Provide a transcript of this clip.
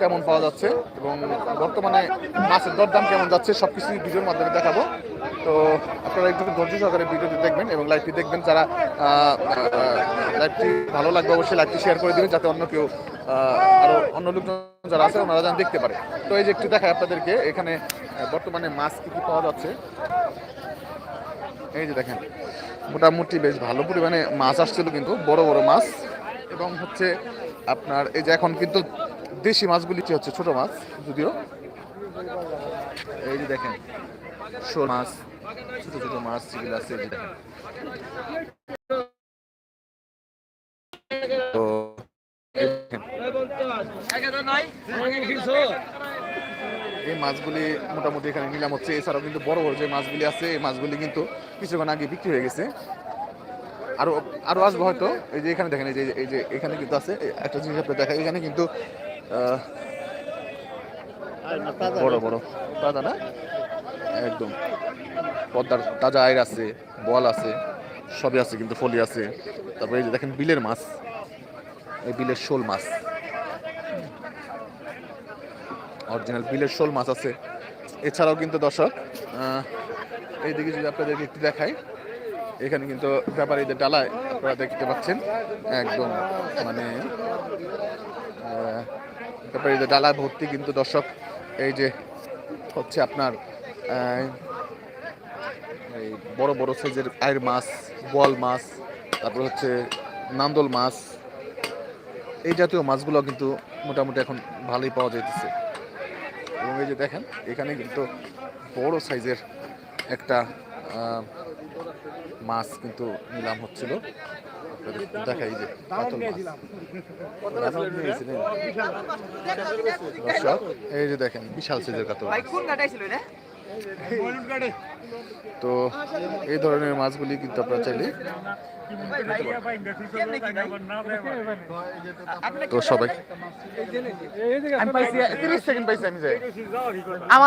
কেমন পাওয়া যাচ্ছে এবং বর্তমানে মাছের দরদাম কেমন যাচ্ছে সব কিছু ভিডিওর মাধ্যমে দেখাবো। তো আপনারা একটু ধৈর্য সহকারে ভিডিওটি দেখবেন এবং লাইভটি দেখবেন। যারা লাইভটি ভালো লাগবে অবশ্যই লাইভটি শেয়ার করে দিবেন, যাতে অন্য কেউ আরও অন্য লোকজন যারা আছে, ওনারা যেন দেখতে পারে। তো এই যে একটু দেখায় আপনাদেরকে, এখানে বর্তমানে মাছ কী কী পাওয়া যাচ্ছে? এই যে দেখেন, মোটামুটি বেশ ভালো পরিমাণে মাছ আসছিল কিন্তু, বড় বড় মাছ। এবং হচ্ছে আপনার, এই যে এখন কিন্তু দেশি মাছগুলি কি হচ্ছে ছোট মাছ, যদিও। এই যে দেখেন, শোল মাছ, ছোট ছোট মাছ যেগুলো আছে, এই যে দেখেন। এই মাছগুলি মোটামুটি এখানে নিলাম হচ্ছে। এছাড়াও কিন্তু বড় বড় যে মাছগুলি আছে, এই মাছগুলি কিন্তু কিছুক্ষণ আগে বিক্রি হয়ে গেছে। আরও আরও আসব হয়তো। এই যে এখানে দেখেন, এই যে এই যে এখানে কিন্তু আছে। একটা জিনিস আপনার দেখা এখানে কিন্তু বড় বড়। তাজা না? একদম। পদ্মার তাজা আয়ের আছে বল আছে সবই আছে কিন্তু ফলি আছে। তারপরে এই যে দেখেন বিলের মাছ। এই বিলের শোল মাছ। অরিজিনাল বিলের শোল মাছ আছে। এছাড়াও কিন্তু দর্শক আহ, এইদিকে যদি আপনাদেরকে একটু দেখাই এখানে কিন্তু ব্যাপারীদের ডালায় আপনারা দেখতে পাচ্ছেন। একদম মানে আহ, ব্যাপারীদের ডালায় ভর্তি কিন্তু দর্শক এই যে হচ্ছে আপনার এই বড় বড় সাইজের আয়ের মাছ বল মাছ তারপর হচ্ছে নান্দল মাছ এই জাতীয় মাছগুলো কিন্তু মোটামুটি এখন ভালোই পাওয়া যাইতেছে। এবং এই যে দেখেন এখানে কিন্তু বড় সাইজের একটা মাছ কিন্তু নিলাম হচ্ছিল। দেখাই যে মাছ? দর্শক এই যে দেখেন বিশাল সাইজের কাতল তো এই ধরনের মাছগুলি কিন্তু আপনারা চাইলে তো সবাই আমি পাইছি তিরিশ সেকেন্ড পাইছি আমি যাই। আমার